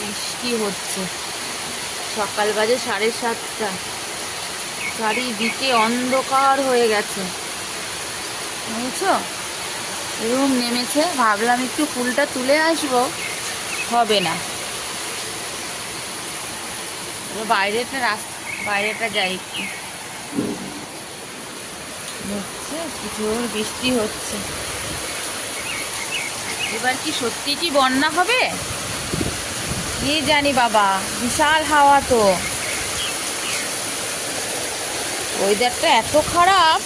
বৃষ্টি হচ্ছে। সকাল বাজে সাড়ে সাতটা। চারিদিকে অন্ধকার হয়ে গেছে। বুঝছ এরকম নেমেছে। ভাবলাম একটু ফুলটা তুলে আসব। হবে না। বাইরেটা রাস্তা বাইরেটা যাই একটু। হচ্ছে প্রচুর বৃষ্টি হচ্ছে। এবার কি সত্যি কি বন্যা হবে? কি জানি বাবা বিশাল হাওয়া তো ওয়েদারটা এত খারাপ।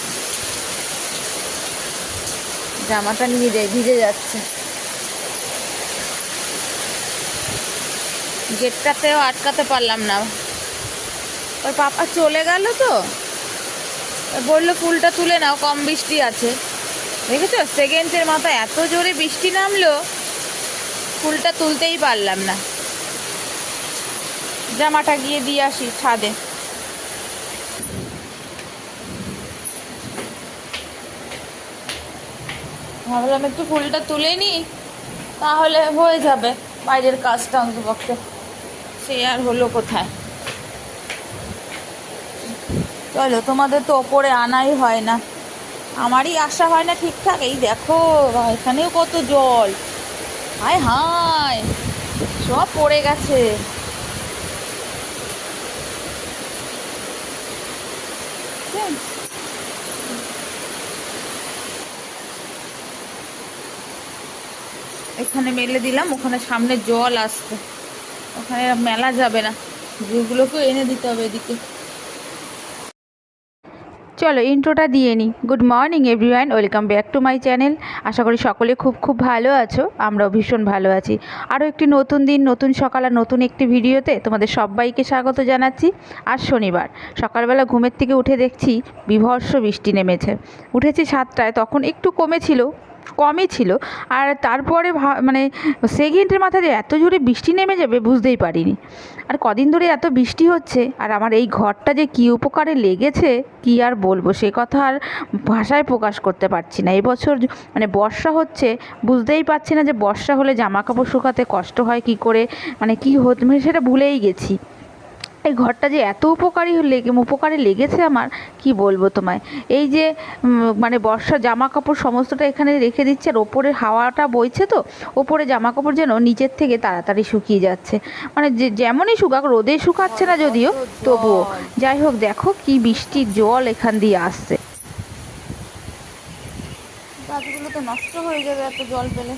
জামাটা নিয়ে যায় ভিজে যাচ্ছে। গেটটাতেও আটকাতে পারলাম না। ওর পাপা চলে গেল তো। বলল, ফুলটা তুলে নাও, কম বৃষ্টি আছে। দেখেছ? সেকেন্ডের মাথায় এত জোরে বৃষ্টি নামলো। ফুলটা তুলতেই পারলাম না। জামাটা গিয়ে দিয়ে আসি ছাদে। ভাবলাম একটু ফুলটা তুলে নিই, তাহলে হয়ে যাবে বাইরের কাজটা অন্তপক্ষে। সে আর হলো কোথায়? চলো, তোমাদের তো ওপরে আনাই হয় না। আমারই আশা হয় না ঠিকঠাক। এই দেখো এখানেও কত জল। হায় হায়, সব পড়ে গেছে। এখানে মেলে দিলাম, ওখানে সামনে জল আসছে। ওখানে মেলা যাবে না। যেগুলোকেও এনে দিতে হবে এদিকে। চলো ইন্ট্রোটা দিয়ে নিই good morning everyone welcome back to my channel আশা করি সকলে খুব খুব ভালো আছো। আমরাও ভীষণ ভালো আছি। আরও একটি নতুন দিন, নতুন সকাল আর নতুন একটি ভিডিওতে তোমাদের সবাইকে স্বাগত জানাচ্ছি। আর শনিবার। সকালবেলা ঘুমের থেকে উঠে দেখছি বিভর্ষ বৃষ্টি নেমেছে। উঠেছি সাতটায়, তখন একটু কমেছিল কমই ছিল। আর তারপরে মানে সেকেন্ডের মাথায় এত জোরে বৃষ্টি নেমে যাবে বুঝতেই পারিনি। আর কদিন ধরে এত বৃষ্টি হচ্ছে, আর আমার এই ঘরটা যে কী উপকারে লেগেছে, কি আর বলব? সে কথা আর ভাষায় প্রকাশ করতে পারছি না। এবছর মানে বর্ষা হচ্ছে, বুঝতেই পারছি না যে বর্ষা হলে জামা কাপড় শুকাতে কষ্ট হয় কি করে মানে কী হতে মানে সেটা ভুলেই গেছি। এই ঘরটা যে এত উপকারী লেগে, উপকারে লেগেছে আমার, কি বলব তোমায়? এই যে মানে বর্ষা জামা কাপড় সমস্তটা এখানে রেখে দিচ্ছে আর ওপরের হাওয়াটা বইছে তো, ওপরে জামা কাপড় যেন নিচের থেকে তাড়াতাড়ি শুকিয়ে যাচ্ছে। মানে যে, যেমনই শুকাক, রোদে শুকাচ্ছে না যদিও, তবুও। যাই হোক, দেখো কি বৃষ্টির জল এখান দিয়ে আসছে। গাছগুলো তো নষ্ট হয়ে যাবে এত জল পেলে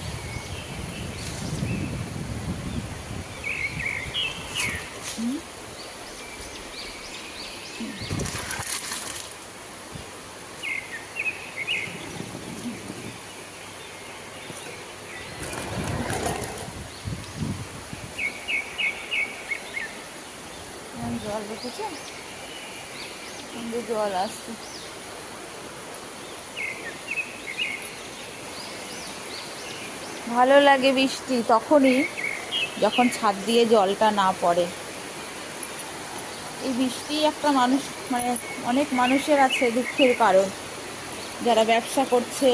কেমন জল সুন্দর জল আসছে। ভালো লাগে বৃষ্টি তখনই যখন ছাদ দিয়ে জলটা না পড়ে। এই বৃষ্টি একটা মানুষ মানে অনেক মানুষের আছে দুঃখের কারণ। যারা ব্যবসা করছে,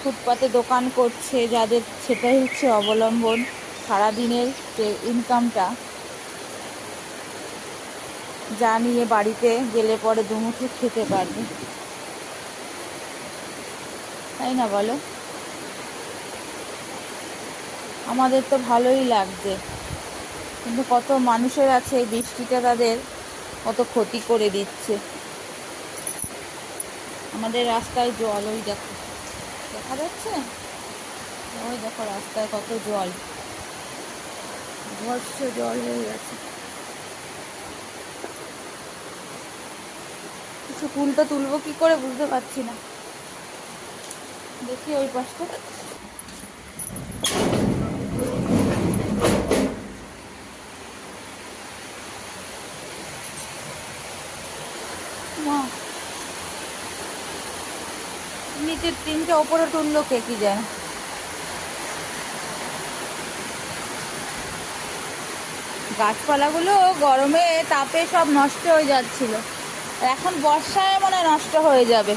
ফুটপাতে দোকান করছে, যাদের সেটাই হচ্ছে অবলম্বন সারাদিনের যে ইনকামটা যা নিয়ে বাড়িতে গেলে পরে দুমুঠো খেতে পারবে। তাই না বলো? আমাদের তো ভালোই লাগছে। কিন্তু কত মানুষের আছে এই বৃষ্টিটা তাদের কত ক্ষতি করে দিচ্ছে। আমাদের রাস্তায় জল, ওই দেখো। দেখা যাচ্ছে? ওই দেখো রাস্তায় কত জল। ভর্ষ জল হয়ে গেছে। ফুলটা তুলবো কি করে বুঝতে পারছি না। দেখি ওই পাশটা। নিচের তিনটে, ওপরে তুললো কে কি জানে। গাছপালাগুলো গরমে তাপে সব নষ্ট হয়ে যাচ্ছিল। আর এখন বর্ষায় মনে নষ্ট হয়ে যাবে।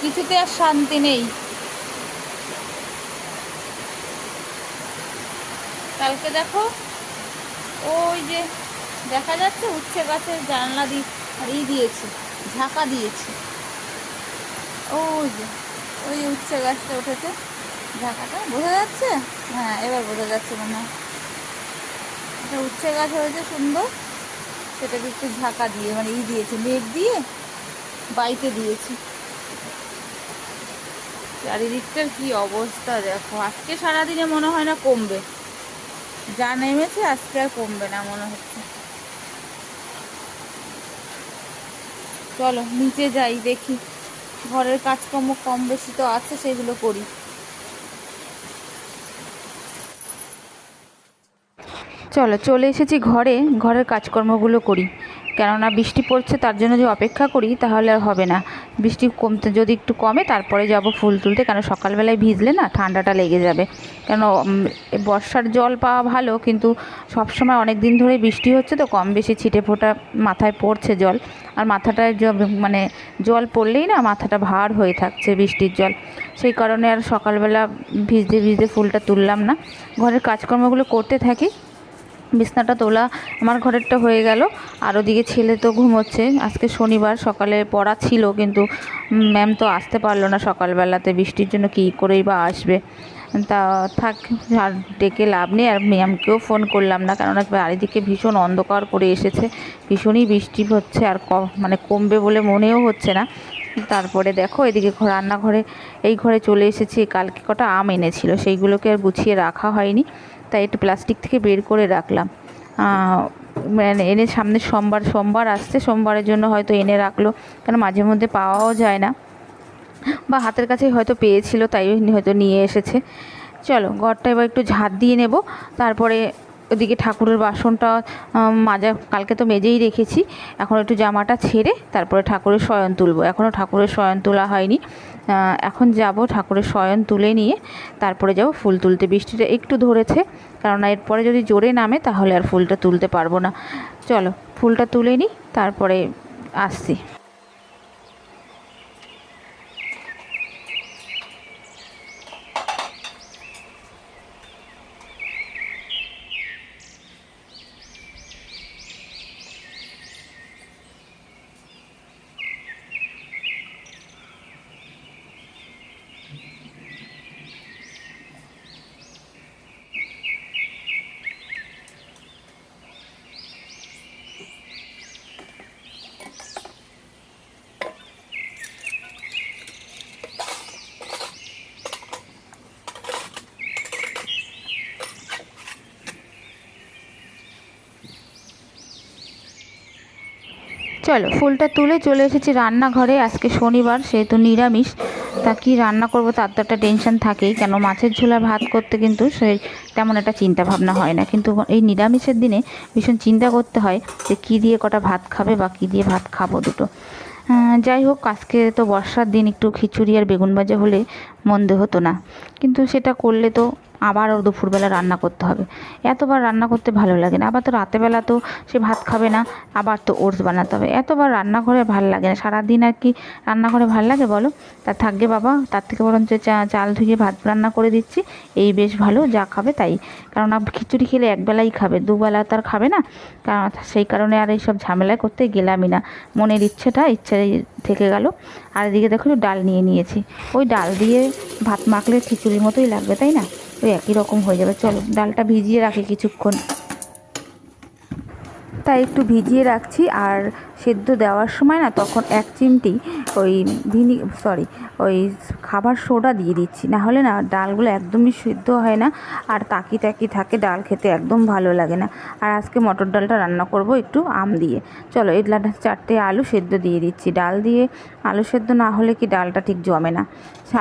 কিছুতে আর শান্তি নেই। কালকে দেখো, ওই যে দেখা যাচ্ছে উচ্ছে গাছের জানলা দিয়ে ই দিয়েছি, ঝাঁকা দিয়েছে। ওই যে, ওই উচ্ছে গাছটা উঠেছে, ঝাঁকাটা, বোঝা যাচ্ছে? হ্যাঁ এবার বোঝা যাচ্ছে মনে হয়। একটা উচ্ছে গাছ হয়েছে সুন্দর। সেটাকে একটু ঝাঁকা দিয়ে মানে ই দিয়েছি, নেট দিয়ে বাইতে দিয়েছি। চারিদিকটার কি অবস্থা দেখো, আজকে সারাদিনে মনে হয় না কমবে। যা নেমেছে আজকে আর কমবে না মনে হচ্ছে। চলো, নিচে যাই, দেখি। ঘরের কাজকর্ম কম বেশি তো আছে, সেগুলো করি। চলো, চলে এসেছি ঘরে, ঘরের কাজকর্মগুলো করি। কেননা বৃষ্টি পড়ছে, তার জন্য যে অপেক্ষা করি, তাহলে আর হবে না। বৃষ্টি কমতে, যদি একটু কমে, তারপরে যাব ফুল তুলতে, কেন সকালবেলায় ভিজলে না ঠান্ডাটা লেগে যাবে। কেন বর্ষার জল পাওয়া ভালো, কিন্তু সবসময় অনেক দিন ধরে বৃষ্টি হচ্ছে তো, কম বেশি ছিটে ফোটা মাথায় পড়ছে জল। আর মাথাটায় মানে জল পড়লেই না মাথাটা ভার হয়ে থাকছে বৃষ্টির জল। সেই কারণে আর সকালবেলা ভিজতে ভিজতে ফুলটা তুললাম না। ঘরের কাজকর্মগুলো করতে থাকি। বিছনাটা তোলা আমার ঘরেরটা হয়ে গেল। আর ওদিকে ছেলে তো ঘুমোচ্ছে। আজকে শনিবার, সকালে পড়া ছিল কিন্তু ম্যাম তো আসতে পারল না সকালবেলাতে। বৃষ্টির জন্য কী করেই বা আসবে। তা থাক, আর ডেকে লাভ নেই। আর ম্যামকেও ফোন করলাম না, কেননা চারিদিকে ভীষণ অন্ধকার করে এসেছে। ভীষণই বৃষ্টি হচ্ছে আর ক মানে কমবে বলে মনেও হচ্ছে না। তারপরে দেখো এদিকে ঘর- রান্নাঘরে, এই ঘরে চলে এসেছি। কালকে কটা আম এনেছিল, সেইগুলোকে আর গুছিয়ে রাখা হয়নি। তাই একটু প্লাস্টিক থেকে বের করে রাখলাম। মানে এনে সামনে সোমবার সোমবার আসছে। সোমবারের জন্য হয়তো এনে রাখল কেন মাঝে মধ্যে পাওয়াও যায় না। বা হাতের কাছে হয়তো পেয়েছিল, তাই হয়তো নিয়ে এসেছে। চলো, ঘরটা এবার একটু ঝাঁট দিয়ে নেব। তারপরে ওদিকে ঠাকুরের বাসনটা মাজা, কালকে তো মেজেই রেখেছি। এখন একটু জামাটা ছেড়ে তারপরে ঠাকুরের শয়ন তুলবো। এখনও ঠাকুরের শয়ন তোলা হয়নি। এখন যাব ঠাকুরের শয়ন তুলে নিয়ে তারপরে যাব ফুল তুলতে। বৃষ্টিটা একটু ধরেছে কারণ এরপরে যদি জোরে নামে তাহলে আর ফুলটা তুলতে পারব না। চলো, ফুলটা তুলে নিই, তারপরে আসছি। চলো, ফুলটা তুলে চলে এসেছি রান্নাঘরে। আজকে শনিবার, সেহেতু নিরামিষ। তা কি রান্না করব তার তো একটা টেনশন থাকেই। কেন মাছের ঝোলা ভাত করতে কিন্তু সেই তেমন একটা চিন্তা ভাবনা হয় না। কিন্তু এই নিরামিষের দিনে ভীষণ চিন্তা করতে হয় যে কী দিয়ে কটা ভাত খাবে বা কী দিয়ে ভাত খাব দুটো। যাই হোক, আজকে তো বর্ষার দিন একটু খিচুড়ি আর বেগুন ভাজা হলে মন্দ হতো না। কিন্তু সেটা করলে তো আবারও দুপুরবেলা রান্না করতে হবে। এতবার রান্না করতে ভালো লাগে না। আবার তো রাতেবেলা তো সে ভাত খাবে না, আবার তো ওটস বানাতে হবে। এতবার রান্না রান্নাঘরে ভালো লাগে না। সারাদিন আর কি রান্নাঘরে ভালো লাগে বলো? তা থাকবে বাবা, তার থেকে বরঞ্চ চা- চাল ধুয়ে ভাত রান্না করে দিচ্ছি। এই বেশ ভালো, যা খাবে তাই। কারণ খিচুড়ি খেলে একবেলাই খাবে, দুবেলা তো আর খাবে না। কারণ সেই কারণে আর এইসব ঝামেলায় করতে গেলামই না। মনের ইচ্ছেটা, ইচ্ছে থেকে গেল। আর এদিকে দেখো ডাল নিয়ে নিয়েছি। ওই ডাল দিয়ে ভাত মাখলে খিচুড়ির মতোই লাগবে, তাই না? ওই একই রকম হয়ে যাবে। চলো, ডালটা ভিজিয়ে রাখি কিছুক্ষণ। তাই একটু ভিজিয়ে রাখছি আর সেদ্ধ দেওয়ার সময় না তখন এক চিমটি ওই ভিনি সরি ওই খাবার সোডা দিয়ে দিচ্ছি। না হলে না ডালগুলো একদমই সিদ্ধ হয় না আর তাকি তাকি থাকে, ডাল খেতে একদম ভালো লাগে না। আর আজকে মটর ডালটা রান্না করব একটু আম দিয়ে। চলো, এই চারটে আলু সেদ্ধ দিয়ে দিচ্ছি। ডাল দিয়ে আলু সেদ্ধ না হলে কি ডালটা ঠিক জমে না?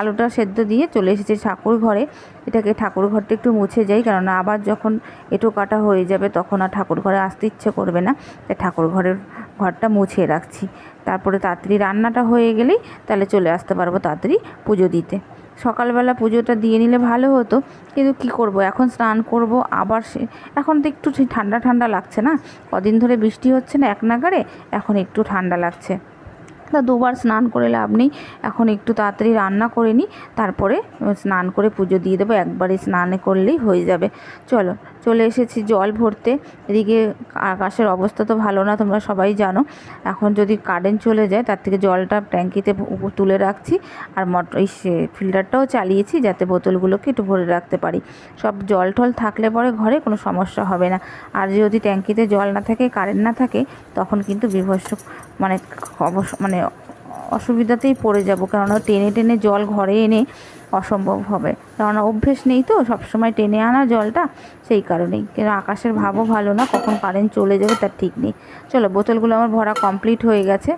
আলুটা সেদ্ধ দিয়ে চলে এসেছি ঠাকুর ঘরে। এটাকে ঠাকুর ঘরটা একটু মুছে যাই, কেননা আবার যখন এঁটো কাটা হয়ে যাবে তখন আর ঠাকুর ঘরে আসতে ইচ্ছে করবে না। তাই ঠাকুর ঘরের ঘরটা মুছে রাখছি। তারপরে তাড়াতাড়ি রান্নাটা হয়ে গেলেই তাহলে চলে আসতে পারব তাড়াতাড়ি পুজো দিতে। সকালবেলা পুজোটা দিয়ে নিলে ভালো হতো, কিন্তু কি করব? এখন স্নান করব, আবার সে এখন তো একটু ঠান্ডা ঠান্ডা লাগছে না? কদিন ধরে বৃষ্টি হচ্ছে না এক নাগারে এখন একটু ঠান্ডা লাগছে। তা দুবার স্নান করে লাভ নেই, এখন একটু তাড়াতাড়ি রান্না করে নিই, তারপরে স্নান করে পুজো দিয়ে দেবো, একবারে স্নান করলেই হয়ে যাবে। চলো চলে এসেছি জল ভরতে। এদিকে আকাশের অবস্থা তো ভালো না, তোমরা সবাই জানো। এখন যদি কারেন্ট চলে যায়, তার থেকে জলটা ট্যাঙ্কিতে তুলে রাখছি। আর মট, এই ফিল্টারটাও চালিয়েছি যাতে বোতলগুলোকে একটু ভরে রাখতে পারি। সব জল টল থাকলে পরে ঘরে কোনো সমস্যা হবে না। আর যদি ট্যাঙ্কিতে জল না থাকে কারেন্ট না থাকে, তখন কিন্তু বিভৎস মানে অবশ্য মানে অসুবিধাতেই পড়ে যাব। কেননা টেনে টেনে জল ঘরে এনে অসম্ভব হবে। কেননা অভ্যেস নেই তো, সবসময় টেনে আনা জলটা সেই কারণেই। কিন্তু আকাশের ভাবও ভালো না, কখন কারেন্ট চলে যাবে তার ঠিক নেই। চলো, বোতলগুলো আমার ভরা কমপ্লিট হয়ে গেছে।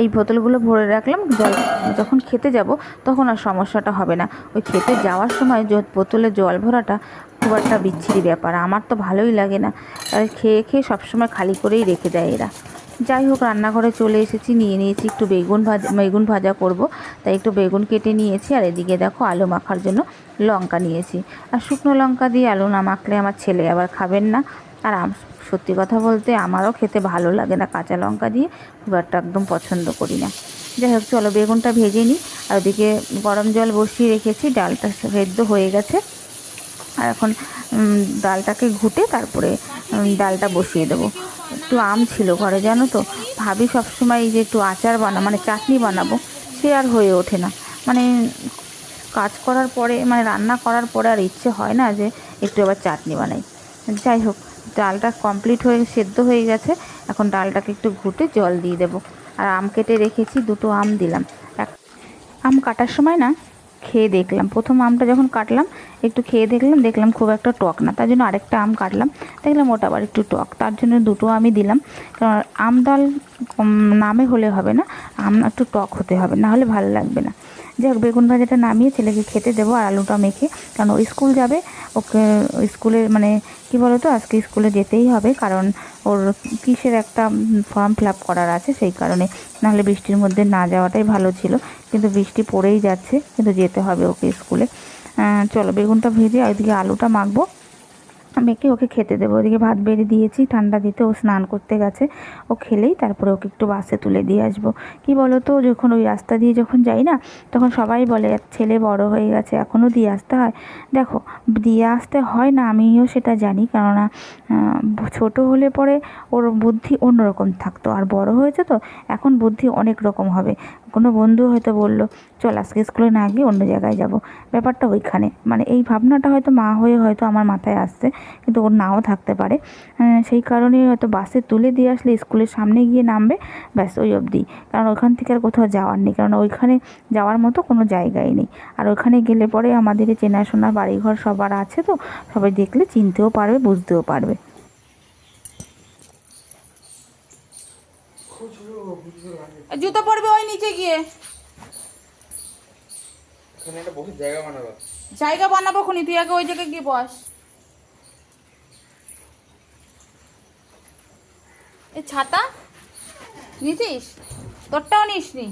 এই বোতলগুলো ভরে রাখলাম, জল যখন খেতে যাব তখন আর সমস্যাটা হবে না। ওই খেতে যাওয়ার সময় বোতলে জল ভরাটা খুব একটা বিচ্ছিরি ব্যাপার, আমার তো ভালোই লাগে না। খেয়ে খেয়ে সবসময় খালি করেই রেখে দেয় এরা। যাই হোক রান্নাঘরে চলে এসেছি। নিয়ে নিয়েছি একটু বেগুন ভাজা বেগুন ভাজা করব। তাই একটু বেগুন কেটে নিয়েছি আর এদিকে দেখো আলু মাখার জন্য লঙ্কা নিয়েছি। আর শুকনো লঙ্কা দিয়ে আলু না মাখলে আমার ছেলে আবার খাবেন না। আর সত্যি কথা বলতে আমারও খেতে ভালো লাগে না কাঁচা লঙ্কা দিয়ে। খুব একটা একদম পছন্দ করি না। যাই হোক চলো বেগুনটা ভেজে নিই। আর ওদিকে গরম জল বসিয়ে রেখেছি, ডালটা সেদ্ধ হয়ে গেছে। আর এখন ডালটাকে ঘুটে তারপরে ডালটা বসিয়ে দেবো। একটু আম ছিল ঘরে, জানো তো? ভাবি সবসময় যে একটু আচার বানা মানে চাটনি বানাবো, সে আর হয়ে ওঠে না। মানে কাজ করার পরে মানে রান্না করার পরে আর ইচ্ছে হয় না যে একটু আবার চাটনি বানাই। যাই হোক, ডালটা কমপ্লিট হয়ে, সেদ্ধ হয়ে গেছে। এখন ডালটাকে একটু ঘুটে জল দিয়ে দেবো। আর আম কেটে রেখেছি, দুটো আম দিলাম। আম কাটার সময় না খেয়ে দেখলাম। প্রথম আমটা যখন কাটলাম, একটু খেয়ে দেখলাম দেখলাম খুব একটা টক না। তার জন্য আরেকটা আম কাটলাম। দেখলাম ওটা আবার একটু টক। তার জন্য দুটো আমি দিলাম। কারণ আম ডাল নামে হলে হবে না, আম একটু টক হতে হবে, না হলে ভালো লাগবে না। যাই হোক বেগুন ভাজাটা নামিয়ে ছেলেকে খেতে দেবো আর আলুটা মেখে। কারণ ও স্কুল যাবে, ওকে স্কুলে মানে কি বলো তো আজকে স্কুলে যেতেই হবে, কারণ ওর কিসের একটা ফর্ম ফিল করার আছে সেই কারণে। নাহলে বৃষ্টির মধ্যে না যাওয়াটাই ভালো ছিল, কিন্তু বৃষ্টি পড়েই যাচ্ছে, কিন্তু যেতে হবে ওকে স্কুলে। চলো বেগুনটা ভেজে ওইদিকে আলুটা মাখবো। মেখে ওকে খেতে দেবো। ওদিকে ভাত বেড়ে দিয়েছি, ঠান্ডা দিতে ও স্নান করতে গেছে। ও খেলেই তারপরে ওকে একটু বাসে তুলে দিয়ে আসব। কি বলো তো যখন ওই রাস্তা দিয়ে যখন যাই না, তখন সবাই বলে ছেলে বড় হয়ে গেছে, এখনও দিয়ে আসতে হয়। দেখো, দিয়ে আসতে হয় না, আমিও সেটা জানি। কেননা ছোট হলে পরে ওর বুদ্ধি অন্যরকম থাকতো। আর বড় হয়েছে তো, এখন বুদ্ধি অনেক রকম হবে। কোনো বন্ধু হয়তো বলল, চল আজকে স্কুলে না গিয়ে অন্য জায়গায় যাব। ব্যাপারটা ওইখানে। মানে এই ভাবনাটা হয়তো মা হয়ে হয়তো আমার মাথায় আসছে, কিন্তু ওর নাও থাকতে পারে। সেই কারণে হয়তো বাসে তুলে দিয়ে আসলে স্কুলের সামনে গিয়ে নামবে, ব্যাস ওই অবধি। কারণ ওইখান থেকে আর কোথাও যাওয়ার নেই, কারণ ওইখানে যাওয়ার মতো কোনো জায়গাই নেই। আর ওইখানে গেলে পরে আমাদের চেনাশোনা বাড়িঘর সবার আছে তো, সবাই দেখলে চিনতেও পারবে, বুঝতেও পারবে। জুতো পরবে ওই নিচে গিয়ে। জায়গা বানাবো জায়গা খুনি তুই আগে ওই জায়গায় গিয়ে বস। এই ছাতা? নিছিস তোরটাও নিস নি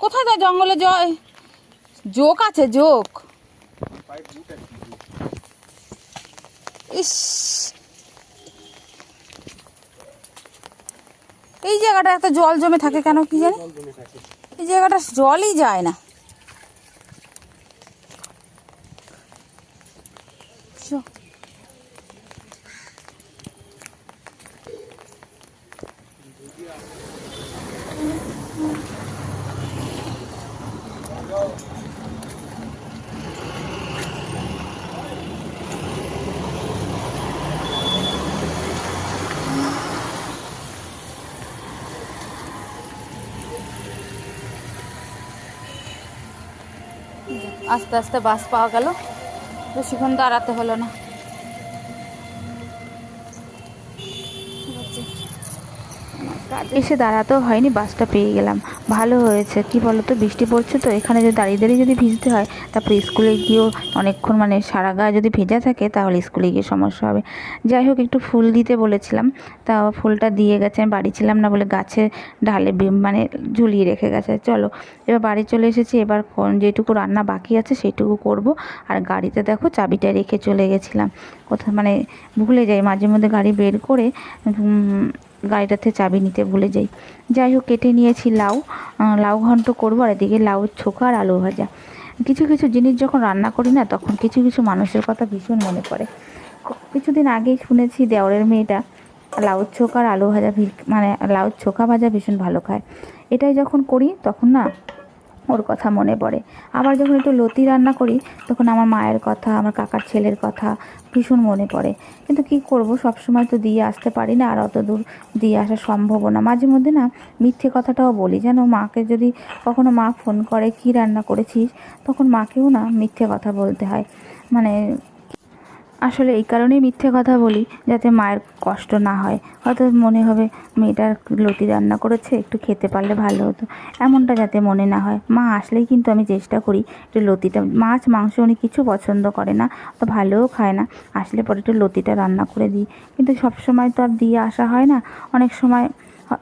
কোথায় তা জঙ্গলে জয়? জোক আছে জোক। ইস। এই জায়গাটা এত জল জমে থাকে কেন কি জানি? এই জায়গাটা জলই যায় না চ। আস্তে আস্তে বাস পাওয়া গেল। বেশিক্ষণ দাঁড়াতে হলো না। এসে দাঁড়াতেও হয়নি, বাসটা পেয়ে গেলাম। ভালো হয়েছে। কি বলো তো বৃষ্টি পড়ছে তো, এখানে যদি দাঁড়িয়ে দাঁড়িয়ে যদি ভিজতে হয়, তারপরে স্কুলে গিয়েও অনেকক্ষণ মানে সারা গায়ে যদি ভেজা থাকে, তাহলে স্কুলে গিয়ে সমস্যা হবে। যাই হোক, একটু ফুল দিতে বলেছিলাম, তা ফুলটা দিয়ে গেছে, আমি বাড়ি ছিলাম না বলে গাছে ঢালে মানে ঝুলিয়ে রেখে গেছে। চলো, এবার বাড়ি চলে এসেছি, এবার কোন- যেটুকু রান্না বাকি আছে সেটুকু করব। আর গাড়িতে দেখো, চাবিটা রেখে চলে গেছিলাম। কোথাও মানে ভুলে যাই মাঝে মধ্যে গাড়ি বের করে গাড়িটাতে চাবি নিতে ভুলে যাই। যাই হোক, কেটে নিয়েছি লাউ। লাউ ঘন্ট করব আর এদিকে লাউ ছোকা আর আলু ভাজা। কিছু কিছু জিনিস যখন রান্না করি না, তখন কিছু কিছু মানুষের কথা ভীষণ মনে পড়ে। কিছুদিন আগেই শুনেছি দেওরের মেয়েটা লাউ ছোকা আর আলু ভাজা মানে লাউ ছোকা ভাজা ভীষণ ভালো খায়। এটাই যখন করি, তখন না ওর কথা মনে পড়ে। আবার যখন একটু লতি রান্না করি, তখন আমার মায়ের কথা, আমার কাকার ছেলের কথা ভীষণ মনে পড়ে। কিন্তু কি করব সব সময় তো দিয়ে আসতে পারি না, আর অত দূর দিয়ে আসা সম্ভব না। মাঝে মধ্যে না মিথ্যে কথাটাও বলি, যেন মাকে যদি কখনো মা ফোন করে, কি রান্না করেছিস? তখন মাকেও না মিথ্যে কথা বলতে হয়। মানে আসলে এই কারণেই মিথ্যে কথা বলি, যাতে মায়ের কষ্ট না হয়। হয়তো মনে হবে মেয়েটার লতি রান্না করেছে, একটু খেতে পারলে ভালো হতো। এমনটা যাতে মনে না হয়। মা আসলেই কিন্তু আমি চেষ্টা করি একটু লতিটা, মাছ, মাংস উনি কিছু পছন্দ করে না তো ভালোও খায় না। আসলে পরে একটু লতিটা রান্না করে দিই। কিন্তু সব সময় তো আর দিয়ে আসা হয় না। অনেক সময়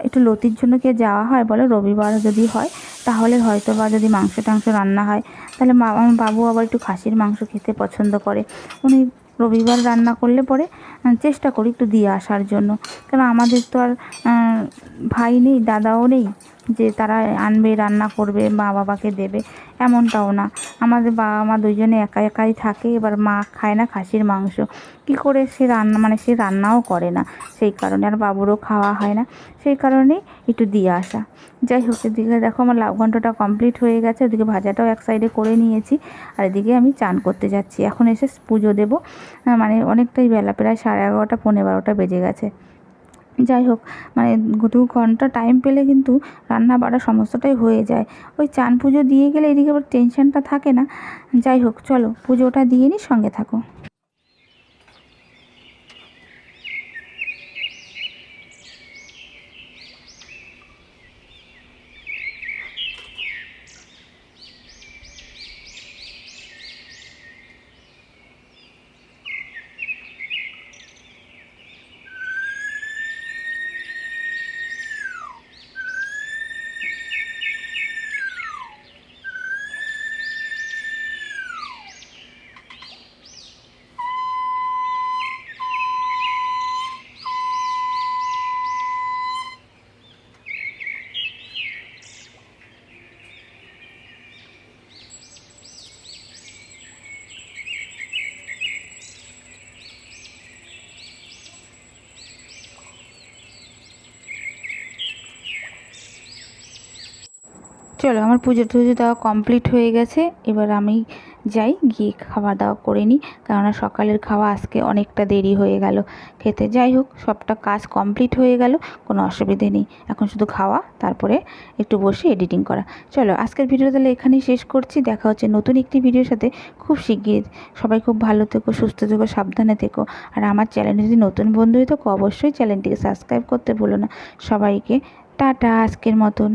একটু লতির জন্য কে যাওয়া হয় বলে? রবিবার যদি হয়, তাহলে হয়তো বা যদি মাংস টাংস রান্না হয়, তাহলে আমার বাবু আবার একটু খাসির মাংস খেতে পছন্দ করে। উনি রবিবার রান্না করলে পরে চেষ্টা করি একটু দিয়ে আসার জন্য। কারণ আমাদের তো আর ভাই নেই, দাদাও নেই। যে তারা আনবে, রান্না করবে, মা বাবাকে দেবে, এমনটাও না। আমাদের বাবা মা দুজনে একা একাই থাকে, এবার মা খায় না খাসির মাংস। কি করে সে রান্না মানে সে রান্নাও করে না, সেই কারণে আর বাবুরও খাওয়া হয় না। সেই কারণেই একটু দিয়ে আসা। যাই হোক, এদিকে দেখো আমার লাউ ঘন্টটা কমপ্লিট হয়ে গেছে, ওদিকে ভাজাটাও এক সাইডে করে নিয়েছি, আর এদিকে আমি চান করতে যাচ্ছি। এখন এসে পুজো দেবো। মানে অনেকটাই বেলা, প্রায় সাড়ে এগারোটা পনেরো বারোটা বেজে গেছে। যাই হোক মানে দু ঘণ্টা টাইম পেলে কিন্তু রান্না বাড়া সমস্তটাই হয়ে যায়। ওই চান পুজো দিয়ে গেলে এদিকে আবার টেনশানটা থাকে না। যাই হোক, চলো পুজোটা দিয়ে নিই সঙ্গে থাকো। চলো, আমার পুজো টুজো দেওয়া কমপ্লিট হয়ে গেছে। এবার আমি যাই, গিয়ে খাওয়া দাওয়া করে নিই, কেননা সকালের খাওয়া আজকে অনেকটা দেরি হয়ে গেল খেতে। যাই হোক, সবটা কাজ কমপ্লিট হয়ে গেল, কোনো অসুবিধে নেই। এখন শুধু খাওয়া, তারপরে একটু বসে এডিটিং করা। চলো, আজকের ভিডিও তাহলে এখানেই শেষ করছি। দেখা হচ্ছে নতুন একটি ভিডিওর সাথে। খুব শিগগির সবাই খুব ভালো থেকো, সুস্থ থেকো, সাবধানে থেকো। আর আমার চ্যানেলে যদি নতুন বন্ধু হয়ে থাকো, অবশ্যই চ্যানেলটিকে সাবস্ক্রাইব করতে ভুলো না। সবাইকে টাটা, আজকের মতন।